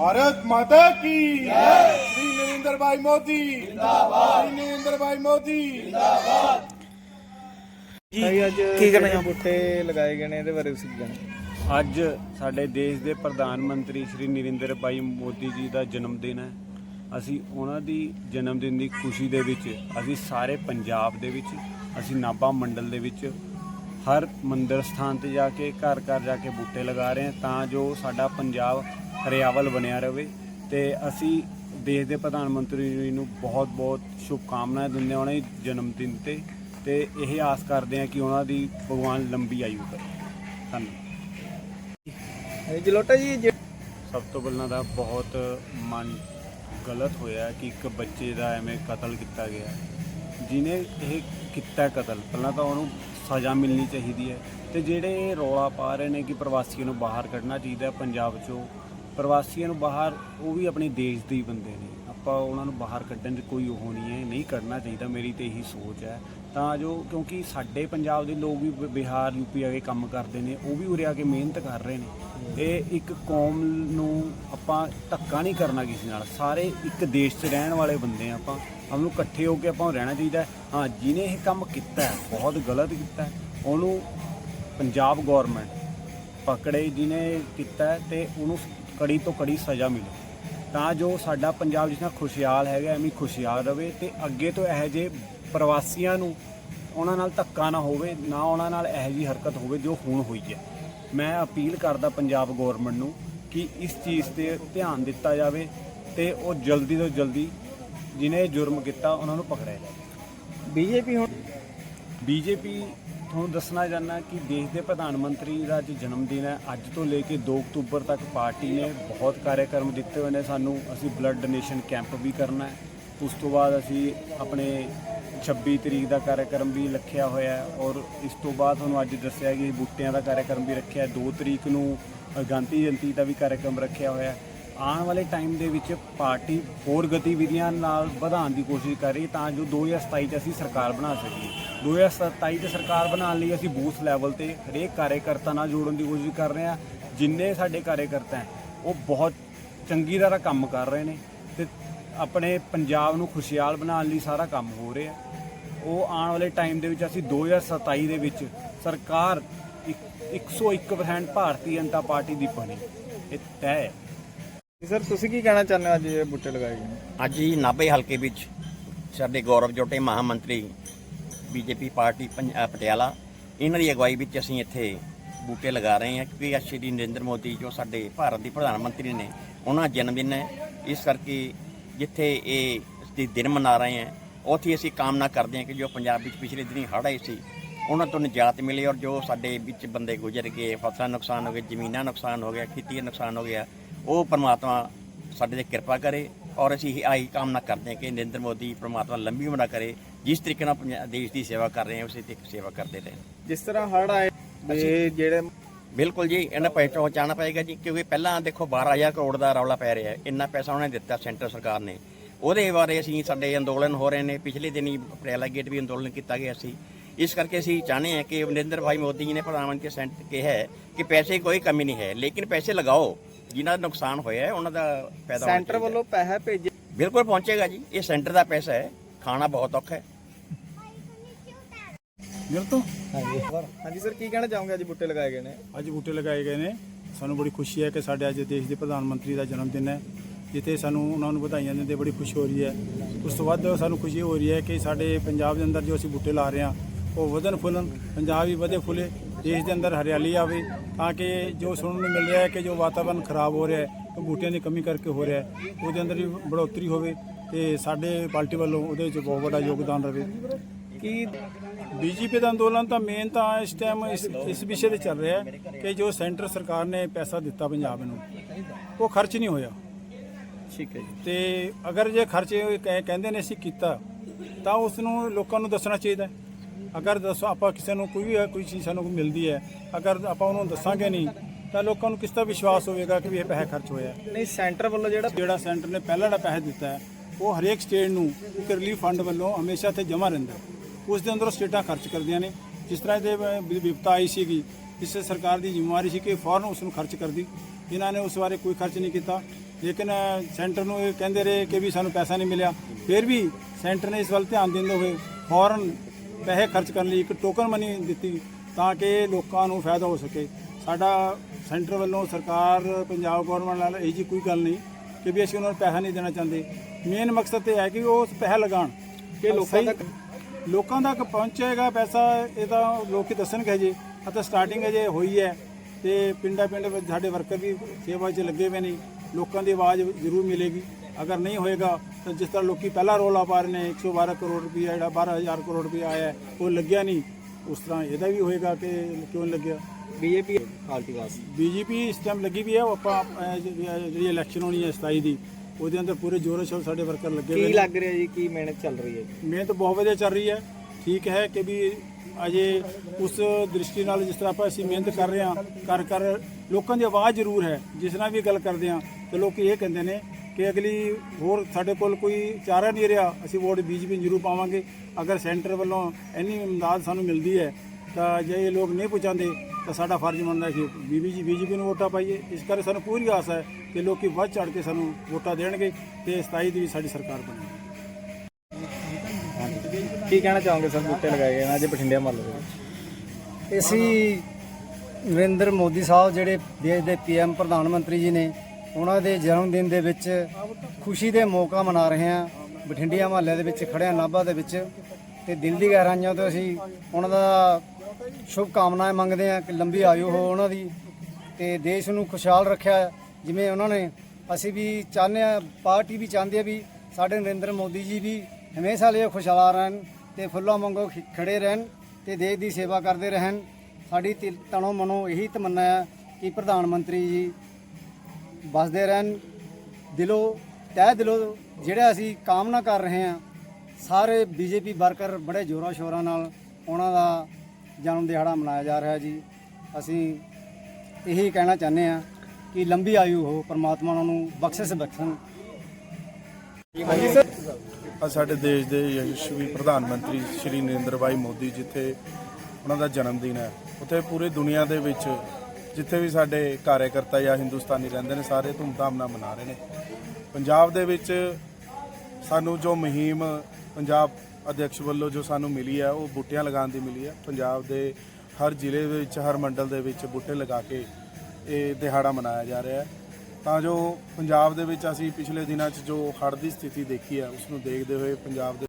भारत माता की श्री नरेंद्र भाई मोदी जिंदाबाद श्री नरेंद्र भाई मोदी ਜੀ ਅੱਜ ਕੀ ਕਰਨਾ ਜਿਹੜੇ ਬੁੱਟੇ ਲਗਾਏ ਗਏ ਨੇ ਇਹਦੇ ਬਾਰੇ ਤੁਸੀਂ ਕੀ ਕਹਿਣਾ ਅੱਜ ਸਾਡੇ ਦੇਸ਼ ਦੇ ਪ੍ਰਧਾਨ ਮੰਤਰੀ ਸ਼੍ਰੀ ਨਰਿੰਦਰ ਭਾਈ ਮੋਦੀ ਜੀ ਦਾ ਜਨਮ ਦਿਨ ਹੈ ਅਸੀਂ ਉਹਨਾਂ ਦੀ ਜਨਮ ਦਿਨ ਦੀ ਖੁਸ਼ੀ ਦੇ ਵਿੱਚ ਅਸੀਂ ਸਾਰੇ ਪੰਜਾਬ ਦੇ ਵਿੱਚ ਅਸੀਂ ਨਾਭਾ ਮੰਡਲ ਦੇ ਵਿੱਚ ਹਰ ਮੰਦਰ ਸਥਾਨ ਤੇ ਜਾ ਕੇ ਘਰ ਘਰ ਜਾ ਕੇ ਬੂਟੇ ਲਗਾ ਰਹੇ ਹਾਂ ਤਾਂ ਜੋ ਸਾਡਾ ਪੰਜਾਬ ਹਰਿਆਵਲ ਬਣਿਆ ਰਹੇ ਤੇ ਅਸੀਂ ਦੇਸ਼ ਦੇ ਪ੍ਰਧਾਨ ਮੰਤਰੀ ਜੀ ਨੂੰ ਬਹੁਤ ਬਹੁਤ ਸ਼ੁਭਕਾਮਨਾਵਾਂ ਦਿੰਦੇ ਹਾਂ ਉਹਨਾਂ ਦੇ ਜਨਮ ਦਿਨ ਤੇ ਤੇ ਇਹ ਆਸ ਕਰਦੇ ਹਾਂ ਕਿ ਉਹਨਾਂ ਦੀ ਭਗਵਾਨ ਲੰਬੀ ਆਯੂ ਕਰੇ। ਧੰਨਵਾਦ। ਜਲੋਟਾ ਜੀ ਸਭ ਤੋਂ ਪਹਿਲਾਂ ਤਾਂ ਬਹੁਤ ਮਨ ਗਲਤ ਹੋਇਆ ਕਿ ਇੱਕ ਬੱਚੇ ਦਾ ਐਵੇਂ ਕਤਲ ਕੀਤਾ ਗਿਆ। ਜਿਨੇ ਇਹ ਕੀਤਾ ਕਤਲ ਪਹਿਲਾਂ ਤਾਂ ਉਹਨੂੰ ਸਜ਼ਾ ਮਿਲਣੀ ਚਾਹੀਦੀ ਹੈ ਤੇ ਜਿਹੜੇ ਰੌਲਾ ਪਾ ਰਹੇ ਨੇ ਕਿ ਪ੍ਰਵਾਸੀਆਂ ਨੂੰ ਬਾਹਰ ਕੱਢਣਾ ਚਾਹੀਦਾ ਪੰਜਾਬ ਚੋਂ ਪ੍ਰਵਾਸੀਆਂ ਨੂੰ ਬਾਹਰ, ਉਹ ਵੀ ਆਪਣੇ ਦੇਸ਼ ਦੇ ਹੀ ਬੰਦੇ ਨੇ। ਆਪਾਂ ਉਹਨਾਂ ਨੂੰ ਬਾਹਰ ਕੱਢਣ ਦੀ ਕੋਈ ਉਹ ਨਹੀਂ ਹੈ, ਨਹੀਂ ਕਰਨਾ ਚਾਹੀਦਾ, ਮੇਰੀ ਤੇ ਇਹੀ ਸੋਚ ਹੈ। ਤਾਂ ਜੋ ਕਿਉਂਕਿ ਸਾਡੇ ਪੰਜਾਬ ਦੇ ਲੋਕ ਵੀ ਬ- ਬਿਹਾਰ ਯੂਪੀ ਆ ਕੇ ਕੰਮ ਕਰਦੇ ਨੇ, ਉਹ ਵੀ ਉਰੇ ਆ ਕੇ ਮਿਹਨਤ ਕਰ ਰਹੇ ਨੇ। ਇਹ ਇੱਕ ਕੌਮ ਨੂੰ ਆਪਾਂ ਧੱਕਾ ਨਹੀਂ ਕਰਨਾ ਕਿਸੇ ਨਾਲ। ਸਾਰੇ ਇੱਕ ਦੇਸ਼ 'ਚ ਰਹਿਣ ਵਾਲੇ ਬੰਦੇ ਆ ਆਪਾਂ। ਹਮ ਨੂੰ ਇਕੱਠੇ ਹੋ ਕੇ ਆਪਾਂ ਰਹਿਣਾ ਚਾਹੀਦਾ ਹਾਂ। ਜਿਹਨੇ ਇਹ ਕੰਮ ਕੀਤਾ ਬਹੁਤ ਗਲਤ ਕੀਤਾ ਉਹਨੂੰ ਪੰਜਾਬ ਗਵਰਨਮੈਂਟ ਪਕੜੇ ਜਿਹਨੇ ਕੀਤਾ ਹੈ ਤੇ ਉਹਨੂੰ ਕੜੀ ਤੋਂ ਕੜੀ ਸਜ਼ਾ ਮਿਲੇ। ਤਾਂ ਜੋ ਸਾਡਾ ਪੰਜਾਬ ਜਿਸ ਨਾਲ ਖੁਸ਼ਹਾਲ ਹੈਗਾ ਐਵੇਂ ਖੁਸ਼ਹਾਲ ਰਵੇ ਤੇ ਅੱਗੇ ਤੋਂ ਇਹੋ ਜਿਹੇ ਪ੍ਰਵਾਸੀਆਂ ਨੂੰ ਉਹਨਾਂ ਨਾਲ ਧੱਕਾ ਨਾ ਹੋਵੇ ਨਾ ਉਹਨਾਂ ਨਾਲ ਇਹੋ ਜਿਹੀ ਹਰਕਤ ਹੋਵੇ ਜੋ ਹੁਣ ਹੋਈ ਹੈ। ਮੈਂ ਅਪੀਲ ਕਰਦਾ ਪੰਜਾਬ ਗਵਰਨਮੈਂਟ ਨੂੰ ਕਿ ਇਸ ਚੀਜ਼ ਤੇ ਧਿਆਨ ਦਿੱਤਾ ਜਾਵੇ ਤੇ ਉਹ ਜਲਦੀ ਤੋਂ ਜਲਦੀ ਜਿਨੇ ਜੁਰਮ ਕੀਤਾ ਉਹਨਾਂ ਨੂੰ ਪਕੜਿਆ ਜਾਵੇ। ਬੀਜੇਪੀ ਹੁਣ ਬੀਜੇਪੀ ਤੁਹਾਨੂੰ ਦੱਸਣਾ ਚਾਹੁੰਦਾ ਕਿ ਦੇਸ਼ ਦੇ ਪ੍ਰਧਾਨ ਮੰਤਰੀ ਦਾ ਅੱਜ ਜਨਮ ਦਿਨ ਹੈ। ਅੱਜ ਤੋਂ ਲੈ ਕੇ 2 ਅਕਤੂਬਰ ਤੱਕ ਪਾਰਟੀ ਨੇ ਬਹੁਤ ਕਾਰਜਕ੍ਰਮ ਦਿੱਤੇ ਹੋਏ ਨੇ। ਸਾਨੂੰ ਅਸੀਂ ਬਲੱਡ ਡੋਨੇਸ਼ਨ ਕੈਂਪ ਵੀ ਕਰਨਾ ਹੈ। ਉਸ ਤੋਂ ਬਾਅਦ ਅਸੀਂ ਆਪਣੇ 26 ਤਰੀਕ ਦਾ ਕਾਰਜਕ੍ਰਮ ਵੀ ਰੱਖਿਆ ਹੋਇਆ ਹੈ ਔਰ ਇਸ ਤੋਂ ਬਾਅਦ ਤੁਹਾਨੂੰ ਅੱਜ ਦੱਸਿਆ ਕਿ ਬੂਟਿਆਂ ਦਾ ਕਾਰਜਕ੍ਰਮ ਵੀ ਰੱਖਿਆ ਹੈ। 2 ਤਰੀਕ ਨੂੰ ਗਾਂਧੀ ਜਯੰਤੀ ਦਾ ਵੀ ਕਾਰਜਕ੍ਰਮ ਰੱਖਿਆ ਹੋਇਆ ਹੈ। ਆਉਣ ਵਾਲੇ ਟਾਈਮ ਦੇ ਵਿੱਚ ਪਾਰਟੀ ਹੋਰ ਗਤੀਵਿਧੀਆਂ ਨਾਲ ਵਧਾਉਣ ਦੀ ਕੋਸ਼ਿਸ਼ ਕਰ ਰਹੀ ਤਾਂ ਜੋ 2027 ਚ ਅਸੀਂ ਸਰਕਾਰ ਬਣਾ ਸਕੀਏ। 2027 ਚ ਸਰਕਾਰ ਬਣਾਉਣ ਲਈ ਅਸੀਂ ਬੂਥ ਲੈਵਲ ਤੇ ਹਰੇਕ ਕਾਰਜਕਰਤਾ ਨਾਲ ਜੋੜਨ ਦੀ ਕੋਸ਼ਿਸ਼ ਕਰ ਰਹੇ ਹਾਂ। ਜਿੰਨੇ ਸਾਡੇ ਕਾਰਜਕਰਤਾ ਹੈ, ਉਹ ਬਹੁਤ ਚੰਗੀ ਤਰ੍ਹਾਂ ਕੰਮ ਕਰ ਰਹੇ ਨੇ ਤੇ ਆਪਣੇ ਪੰਜਾਬ ਨੂੰ ਖੁਸ਼ਹਾਲ ਬਣਾਉਣ ਲਈ ਸਾਰਾ ਕੰਮ ਹੋ ਰਿਹਾ ਉਹ ਆਉਣ ਵਾਲੇ ਟਾਈਮ ਦੇ ਵਿੱਚ ਅਸੀਂ 2027 ਦੇ ਵਿੱਚ ਸਰਕਾਰ ਇੱਕ- 101% ਭਾਰਤੀ ਜਨਤਾ ਪਾਰਟੀ ਦੀ ਬਣੇ। ਇਹ ਤੈਅ ਹੈ। ਸਰ ਤੁਸੀਂ ਕੀ ਕਹਿਣਾ ਚਾਹੁੰਦੇ ਹੋ ਅੱਜ ਇਹ ਬੂਟੇ ਲਗਾਏ ਗਏ ਨੇ? ਅੱਜ ਹੀ ਨਾਭੇ ਹਲਕੇ ਵਿੱਚ ਸਾਡੇ ਗੌਰਵ ਜੋਟੇ ਮਹਾਮੰਤਰੀ ਬੀਜੇਪੀ ਪਾਰਟੀ ਪੰਜ- ਅ, ਪਟਿਆਲਾ ਇਹਨਾਂ ਦੀ ਅਗਵਾਈ ਵਿੱਚ ਅਸੀਂ ਇੱਥੇ ਬੂਟੇ ਲਗਾ ਰਹੇ ਹਾਂ ਕਿਉਂਕਿ ਅੱਜ ਸ਼੍ਰੀ ਨਰਿੰਦਰ ਮੋਦੀ ਜੋ ਸਾਡੇ ਭਾਰਤ ਦੇ ਪ੍ਰਧਾਨ ਮੰਤਰੀ ਨੇ ਉਹਨਾਂ ਦਾ ਜਨਮ ਦਿਨ ਹੈ। ਇਸ ਕਰਕੇ ਜਿੱਥੇ ਇਹ ਦੀ ਦਿਨ ਮਨਾ ਰਹੇ ਹਾਂ ਉੱਥੇ ਅਸੀਂ ਕਾਮਨਾ ਕਰਦੇ ਹਾਂ ਕਿ ਜੋ ਪੰਜਾਬ ਵਿੱਚ ਪਿਛਲੇ ਦਿਨੀ ਹੜ੍ਹ ਆਏ ਸੀ ਉਹਨਾਂ ਤੋਂ ਨਿਜਾਤ ਮਿਲੇ ਔਰ ਜੋ ਸਾਡੇ ਵਿੱਚ ਬੰਦੇ ਗੁਜ਼ਰ ਗਏ ਫਸਲਾਂ ਨੁਕਸਾਨ ਹੋ ਗਏ ਜ਼ਮੀਨਾਂ ਨੁਕਸਾਨ ਹੋ ਗਿਆ ਖੇਤੀ ਦਾ ਨੁਕਸਾਨ ਹੋ ਗਿਆ ਉਹ ਪਰਮਾਤਮਾ ਸਾਡੇ ਤੇ ਕਿਰਪਾ ਕਰੇ ਔਰ ਅਸੀਂ ਇਹ ਆਹੀ ਕਾਮਨਾ ਕਰਦੇ ਹਾਂ ਕਿ ਨਰਿੰਦਰ ਮੋਦੀ ਪਰਮਾਤਮਾ ਲੰਬੀ ਉਮਰ ਕਰੇ ਜਿਸ ਤਰੀਕੇ ਨਾਲ ਦੇਸ਼ ਦੀ ਸੇਵਾ ਕਰ ਰਹੇ ਹਾਂ ਉਸੇ ਤੇ ਸੇਵਾ ਕਰਦੇ ਰਹੇ ਜਿਸ ਤਰ੍ਹਾਂ ਹੜ੍ਹ ਆਏ ਦੇ ਜਿਹੜੇ ਬਿਲਕੁਲ ਜੀ ਇਹਨਾਂ ਪੈਸਾ ਪਹੁੰਚਾਉਣਾ ਪਏਗਾ ਜੀ ਕਿਉਂਕਿ ਪਹਿਲਾਂ ਦੇਖੋ 12000 ਕਰੋੜ ਦਾ ਰੌਲਾ ਪੈ ਰਿਹਾ ਇੰਨਾ ਪੈਸਾ ਉਹਨੇ ਦਿੱਤਾ ਸੈਂਟਰ ਸਰਕਾਰ ਨੇ। ਉਹਦੇ ਬਾਰੇ ਅਸੀਂ ਸਾਡੇ ਅੰਦੋਲਨ ਹੋ ਰਹੇ ਨੇ ਪਿਛਲੇ ਦਿਨੀ ਪਟਿਆਲਾ ਗੇਟ ਵੀ ਅੰਦੋਲਨ ਕੀਤਾ ਗਿਆ ਸੀ। ਇਸ ਕਰਕੇ ਅਸੀਂ ਚਾਹੁੰਦੇ ਹਾਂ ਕਿ ਨਰਿੰਦਰ ਭਾਈ ਮੋਦੀ ਜੀ ਨੇ ਪ੍ਰਧਾਨ ਮੰਤਰੀ ਸੈਂਟ ਕਿਹਾ ਹੈ ਕਿ ਪੈਸੇ ਕੋਈ ਕਮੀ ਨਹੀਂ ਹੈ ਲੇਕਿਨ ਪੈਸੇ ਲਗਾਓ। ਜਿਨ੍ਹਾਂ ਦਾ ਨੁਕਸਾਨ ਹੋਇਆ ਹੈ ਉਹਨਾਂ ਦਾ ਫਾਇਦਾ ਹੋਣਾ ਸੈਂਟਰ ਚਾਹੀਦਾ। ਵੱਲੋਂ ਪੈਸੇ ਭੇਜੇ ਬਿਲਕੁਲ ਪਹੁੰਚੇਗਾ ਜੀ। ਇਹ ਸੈਂਟਰ ਦਾ ਪੈਸਾ ਹੈ। ਖਾਣਾ ਬਹੁਤ ਔਖਾ ਹੈ। ਮੇਰੇ ਤੋਂ? ਹਾਂਜੀ। ਹਾਂਜੀ ਸਰ ਕੀ ਕਹਿਣਾ ਚਾਹੋਗੇ? ਅੱਜ ਬੁੱਟੇ ਲਗਾਏ ਗਏ ਨੇ। ਅੱਜ ਬੂਟੇ ਲਗਾਏ ਗਏ ਨੇ। ਸਾਨੂੰ ਬੜੀ ਖੁਸ਼ੀ ਹੈ ਕਿ ਸਾਡੇ ਅੱਜ ਦੇਸ਼ ਦੇ ਪ੍ਰਧਾਨ ਮੰਤਰੀ ਦਾ ਜਨਮ ਦਿਨ ਹੈ ਜਿੱਥੇ ਸਾਨੂੰ ਉਹਨਾਂ ਨੂੰ ਵਧਾਈਆਂ ਦਿੰਦੇ ਬੜੀ ਖੁਸ਼ੀ ਹੋ ਰਹੀ ਹੈ। ਉਸ ਤੋਂ ਵੱਧ ਸਾਨੂੰ ਖੁਸ਼ੀ ਹੋ ਰਹੀ ਹੈ ਕਿ ਸਾਡੇ ਪੰਜਾਬ ਦੇ ਅੰਦਰ ਜੋ ਅਸੀਂ ਬੂਟੇ ਲਾ ਰਹੇ ਹਾਂ ਉਹ ਵਧਣ ਫੁੱਲਣ ਪੰਜਾਬ ਵੀ ਵਧੇ ਫੁੱਲੇ ਦੇਸ਼ ਦੇ ਅੰਦਰ ਹਰਿਆਲੀ ਆਵੇ ਤਾਂ ਕਿ ਜੋ ਸੁਣਨ ਨੂੰ ਮਿਲ ਰਿਹਾ ਹੈ ਕਿ ਜੋ ਵਾਤਾਵਰਣ ਖਰਾਬ ਹੋ ਰਿਹਾ ਹੈ ਉਹ ਬੂਟਿਆਂ ਦੀ ਕਮੀ ਕਰਕੇ ਹੋ ਰਿਹਾ ਹੈ ਉਹਦੇ ਅੰਦਰ ਵੀ ਬੜੋਤਰੀ ਹੋਵੇ ਤੇ ਸਾਡੇ ਪਾਰਟੀ ਵੱਲੋਂ ਉਹਦੇ ਵਿੱਚ ਬਹੁਤ ਵੱਡਾ ਯੋਗਦਾਨ ਰਵੇ। ਕੀ ਬੀਜੇਪੀ ਦਾ ਅੰਦੋਲਨ ਤਾਂ ਮੇਨ ਤਾਂ ਇਸ ਟਾਈਮ ਇਸ ਇਸ ਵਿਸ਼ੇ ਤੇ ਚੱਲ ਰਿਹਾ ਹੈ ਕਿ ਜੋ ਸੈਂਟਰ ਸਰਕਾਰ ਨੇ ਪੈਸਾ ਦਿੱਤਾ ਪੰਜਾਬ ਨੂੰ ਉਹ ਖਰਚ ਨਹੀਂ ਹੋਇਆ। ਠੀਕ ਹੈ ਜੀ। ਤੇ ਅਗਰ ਜੇ ਖਰਚ ਕਹਿੰਦੇ ਨੇ ਅਸੀਂ ਕੀਤਾ ਤਾਂ ਉਸ ਨੂੰ ਲੋਕਾਂ ਨੂੰ ਦੱਸਣਾ ਚਾਹੀਦਾ ਹੈ। ਅਗਰ ਦੱਸੋ ਆਪਾਂ ਕਿਸੇ ਨੂੰ ਕੋਈ ਵੀ ਕੋਈ ਚੀਜ਼ ਸਾਨੂੰ ਮਿਲਦੀ ਹੈ ਅਗਰ ਆਪਾਂ ਉਹਨੂੰ ਦੱਸਾਂਗੇ ਨਹੀਂ ਤਾਂ ਲੋਕਾਂ ਨੂੰ ਕਿਸ ਦਾ ਵਿਸ਼ਵਾਸ ਹੋਵੇਗਾ ਕਿ ਵੀ ਇਹ ਪੈਸਾ ਖਰਚ ਹੋਇਆ। ਨਹੀਂ ਸੈਂਟਰ ਵੱਲੋਂ ਜਿਹੜਾ ਜਿਹੜਾ ਸੈਂਟਰ ਨੇ ਪਹਿਲਾ ਜਿਹੜਾ ਪੈਸਾ ਦਿੱਤਾ ਹੈ ਉਹ ਹਰੇਕ ਸਟੇਟ ਨੂੰ ਇੱਕ ਰਿਲੀਫ ਫੰਡ ਵੱਲੋਂ ਹਮੇਸ਼ਾ ਤੇ ਜਮ੍ਹਾਂ ਰਹਿੰਦਾ। ਉਸ ਦੇ ਅੰਦਰ ਸਟੇਟਾਂ ਖਰਚ ਕਰਦੀਆਂ ਨੇ ਜਿਸ ਤਰ੍ਹਾਂ ਵਿ- ਵਿਪਤਾ ਆਈ ਸੀਗੀ ਇਸ ਸਰਕਾਰ ਦੀ ਜ਼ਿੰਮੇਵਾਰੀ ਸੀ ਕਿ ਫੌਰਨ ਉਸ ਨੂੰ ਖਰਚ ਕਰਦੀ ਇਹਨਾਂ ਨੇ ਉਸ ਬਾਰੇ ਕੋਈ ਖਰਚ ਨਹੀਂ ਕੀਤਾ ਲੇਕਿਨ ਸੈਂਟਰ ਨੂੰ ਇਹ ਕਹਿੰਦੇ ਰਹੇ ਕਿ ਵੀ ਸਾਨੂੰ ਪੈਸਾ ਨਹੀਂ ਮਿਲਿਆ ਫਿਰ ਵੀ ਸੈਂਟਰ ਨੇ ਇਸ ਵੱਲ ਧਿਆਨ ਦਿੰਦੇ ਹੋਏ ਫੌਰਨ ਪੈਸੇ ਖਰਚ ਕਰਨ ਲਈ ਇੱਕ ਟੋਕਨ ਮਨੀ ਦਿੱਤੀ ਤਾਂ ਕਿ ਲੋਕਾਂ ਨੂੰ ਫਾਇਦਾ ਹੋ ਸਕੇ। ਸਾਡਾ ਸੈਂਟਰ ਵੱਲੋਂ ਸਰਕਾਰ ਪੰਜਾਬ ਗਵਰਨਮੈਂਟ ਨਾਲ ਇਹ ਜੀ ਕੋਈ ਗੱਲ ਨਹੀਂ ਕਿ ਵੀ ਅਸੀਂ ਉਹਨਾਂ ਨੂੰ ਪੈਸਾ ਨਹੀਂ ਦੇਣਾ ਚਾਹੁੰਦੇ। ਮੇਨ ਮਕਸਦ ਇਹ ਹੈ ਕਿ ਉਹ ਪੈਸਾ ਲਗਾਉਣ ਕਿ ਲੋਕਾਂ ਤੱਕ ਲੋਕਾਂ ਤੱਕ ਪਹੁੰਚੇਗਾ ਪੈਸਾ ਇਹ ਤਾਂ ਲੋਕੀ ਦੱਸਣਗੇ ਜੀ ਅਤੇ ਸਟਾਰਟਿੰਗ ਅਜੇ ਹੋਈ ਹੈ ਤੇ ਪਿੰਡਾਂ ਪਿੰਡ ਵਿੱਚ ਸਾਡੇ ਵਰਕਰ ਵੀ ਸੇਵਾ 'ਚ ਲੱਗੇ ਹੋਏ ਨੇ। ਲੋਕਾਂ ਦੀ ਆਵਾਜ਼ ਜ਼ਰੂਰ ਮਿਲੇਗੀ। ਅਗਰ ਨਹੀਂ ਹੋਏਗਾ ਜਿਸ ਤਰ੍ਹਾਂ ਲੋਕੀ ਪਹਿਲਾ ਰੋਲਾ ਪਾ ਰਹੇ ਨੇ 112 ਕਰੋੜ ਰੁਪਈਆ ਜਿਹੜਾ 12000 ਕਰੋੜ ਰੁਪਈਆ ਆਇਆ ਉਹ ਲੱਗਿਆ ਨਹੀਂ। ਉਸ ਤਰ੍ਹਾਂ ਇਹਦਾ ਵੀ ਹੋਏਗਾ ਕਿ ਕਿਉਂ ਲੱਗਿਆ? ਬੀਜੇਪੀ ਪਾਰਟੀ ਵਾਸ। ਬੀਜੇਪੀ ਇਸ ਟਾਈਮ ਲੱਗੀ ਵੀ ਹੈ ਉਹ ਆਪਾਂ ਜਿਹੜੀ ਇਲੈਕਸ਼ਨ ਹੋਣੀ ਹੈ 27 ਦੀ ਉਹਦੇ ਅੰਦਰ ਪੂਰੇ ਜ਼ੋਰ ਸ਼ੋਰ ਸਾਡੇ ਵਰਕਰ ਲੱਗੇ ਹੋਏ ਕੀ ਲੱਗ ਰਿਹਾ ਜੀ? ਕੀ ਮਿਹਨਤ ਚੱਲ ਰਹੀ ਹੈ? ਮਿਹਨਤ ਬਹੁਤ ਵਧੀਆ ਚੱਲ ਰਹੀ ਹੈ। ਠੀਕ ਹੈ ਕਿ ਵੀ ਅਜੇ ਉਸ ਦ੍ਰਿਸ਼ਟੀ ਨਾਲ ਜਿਸ ਤਰ੍ਹਾਂ ਆਪਾਂ ਅਸੀਂ ਮਿਹਨਤ ਕਰ ਰਹੇ ਹਾਂ ਕਰ ਕਰ ਲੋਕਾਂ ਦੀ ਆਵਾਜ਼ ਜ਼ਰੂਰ ਹੈ। ਜਿਸ ਨਾਲ ਵੀ ਗੱਲ ਕਰਦੇ ਹਾਂ ਤੇ ਲੋਕ ਇਹ ਕਹਿੰਦੇ ਨੇ ਕਿ ਅਗਲੀ ਹੋਰ ਸਾਡੇ ਕੋਲ ਕੋਈ ਚਾਰਾ ਨਹੀਂ ਰਿਹਾ ਅਸੀਂ ਵੋਟ ਬੀਜੇਪੀ ਨੂੰ ਜ਼ਰੂਰ ਪਾਵਾਂਗੇ। ਅਗਰ ਸੈਂਟਰ ਵੱਲੋਂ ਇੰਨੀ ਇਮਦਾਦ ਸਾਨੂੰ ਮਿਲਦੀ ਹੈ ਤਾਂ ਜੇ ਇਹ ਲੋਕ ਨਹੀਂ ਪਹੁੰਚਾਉਂਦੇ ਤਾਂ ਸਾਡਾ ਫਰਜ਼ ਬਣਦਾ ਕਿ ਬੀਬੀਜੀ ਬੀਜੇਪੀ ਨੂੰ ਵੋਟਾਂ ਪਾਈਏ। ਇਸ ਕਰਕੇ ਸਾਨੂੰ ਪੂਰੀ ਆਸ ਹੈ ਕਿ ਲੋਕੀ ਵੱਧ ਚੜ ਕੇ ਸਾਨੂੰ ਵੋਟਾਂ ਦੇਣਗੇ ਤੇ 27 ਦੀ ਵੀ ਸਾਡੀ ਸਰਕਾਰ ਬਣੇਗੀ। ਕੀ ਕਹਿਣਾ ਚਾਹੋਗੇ ਸਰ? ਬੂਟੇ ਲਗਾਏ ਗਏ ਨੇ ਅੱਜ ਬਠਿੰਡੇ ਮਹੱਲੇ ਦੇ ਵਿੱਚ। ਅਸੀਂ ਨਰਿੰਦਰ ਮੋਦੀ ਸਾਹਿਬ ਜਿਹੜੇ ਦੇਸ਼ ਦੇ ਪੀਐਮ ਪ੍ਰਧਾਨ ਮੰਤਰੀ ਜੀ ਨੇ ਉਹਨਾਂ ਦੇ ਜਨਮ ਦਿਨ ਦੇ ਵਿੱਚ ਖੁਸ਼ੀ ਦੇ ਮੌਕਾ ਮਨਾ ਰਹੇ ਹਾਂ। ਬਠਿੰਡਿਆ ਮਹੱਲੇ ਦੇ ਵਿੱਚ ਖੜਿਆ ਨਾਭਾ ਦੇ ਵਿੱਚ। ਤੇ ਦਿਲ ਦੀ ਗਹਿਰਾਈਆਂ ਤੋਂ ਅਸੀਂ ਉਹਨਾਂ ਦਾ ਸ਼ੁਭ ਕਾਮਨਾਵਾਂ ਮੰਗਦੇ ਹਾਂ ਕਿ ਲੰਬੀ ਆਯੂ ਹੋ ਉਹਨਾਂ ਦੀ। ਤੇ ਦੇਸ਼ ਨੂੰ ਖੁਸ਼ਹਾਲ ਰੱਖਿਆ ਜਿਵੇਂ ਉਹਨਾਂ ਨੇ ਅਸੀਂ ਵੀ ਚਾਹੁੰਦੇ ਹਾਂ, ਪਾਰਟੀ ਵੀ ਚਾਹੁੰਦੀ ਹੈ ਵੀ ਸਾਡੇ ਨਰਿੰਦਰ ਮੋਦੀ ਜੀ ਵੀ ਹਮੇਸ਼ਾ ਲਈ ਖੁਸ਼ਹਾਲ ਰਹਿਣ ਤੇ ਫੁੱਲਾਂ ਵਾਂਗੂ ਖ- ਖੜੇ ਰਹਿਣ ਤੇ ਦੇਸ਼ ਦੀ ਸੇਵਾ ਕਰਦੇ ਰਹਿਣ। ਸਾਡੀ ਤਿਲ- ਤਨੋਂ ਮਨੋਂ ਇਹੀ ਤਮੰਨਾ ਹੈ ਕਿ ਪ੍ਰਧਾਨ ਮੰਤਰੀ ਜੀ ਬਸਦੇ ਰਹਿਣ, ਦਿਲੋਂ, ਤਹਿ ਦਿਲੋਂ ਜਿਹੜਾ ਅਸੀਂ ਕਾਮਨਾ ਕਰ ਰਹੇ ਹਾਂ, ਸਾਰੇ ਬੀਜੇਪੀ ਵਰਕਰ ਬੜੇ ਜ਼ੋਰਾਂ ਸ਼ੋਰਾਂ ਨਾਲ ਉਹਨਾਂ ਦਾ ਜਨਮ ਦਿਹਾੜਾ ਮਨਾਇਆ ਜਾ ਰਿਹਾ ਜੀ। ਅਸੀਂ ਇਹੀ ਕਹਿਣਾ ਚਾਹੁੰਦੇ ਹਾਂ ਕਿ ਲੰਬੀ ਆਯੂ ਹੋ, ਪਰਮਾਤਮਾ ਉਹਨਾਂ ਨੂੰ ਬਖਸ਼ਿਸ਼ ਬਖਸ਼ਣ। ਸਾਡੇ ਦੇਸ਼ ਦੇ ਯਸ਼ਸਵੀ ਪ੍ਰਧਾਨ ਮੰਤਰੀ ਸ਼੍ਰੀ ਨਰਿੰਦਰ ਭਾਈ ਮੋਦੀ ਜਿੱਥੇ ਉਹਨਾਂ ਦਾ ਜਨਮ ਦਿਨ ਹੈ, ਉੱਥੇ ਪੂਰੀ ਦੁਨੀਆ ਦੇ ਵਿੱਚ ਜਿੱਥੇ ਵੀ ਸਾਡੇ ਕਾਰਜਕਰਤਾ ਜਾਂ ਹਿੰਦੁਸਤਾਨੀ ਰਹਿੰਦੇ ਨੇ, ਸਾਰੇ ਧੂਮਧਾਮ ਨਾਲ ਮਨਾ ਰਹੇ ਨੇ। ਪੰਜਾਬ ਦੇ ਵਿੱਚ ਸਾਨੂੰ ਜੋ ਮੁਹਿੰਮ ਪੰਜਾਬ ਅਧਿਕਸ਼ ਵੱਲੋਂ ਜੋ ਸਾਨੂੰ ਮਿਲੀ ਹੈ, ਉਹ ਬੂਟਿਆਂ ਲਗਾਉਣ ਦੀ ਮਿਲੀ ਹੈ। ਪੰਜਾਬ ਦੇ ਹਰ ਜ਼ਿਲ੍ਹੇ ਦੇ ਵਿੱਚ, ਹਰ ਮੰਡਲ ਦੇ ਵਿੱਚ ਬੂਟੇ ਲਗਾ ਕੇ ਇਹ ਦਿਹਾੜਾ ਮਨਾਇਆ ਜਾ ਰਿਹਾ ਹੈ। ਤਾਂ ਜੋ ਪੰਜਾਬ ਦੇ ਵਿੱਚ ਅਸੀਂ ਪਿਛਲੇ ਦਿਨਾਂ 'ਚ ਜੋ ਹੜ੍ਹ ਦੀ ਸਥਿਤੀ ਦੇਖੀ ਹੈ ਉਸ ਨੂੰ ਦੇਖਦੇ ਹੋਏ ਪੰਜਾਬ ਦੇ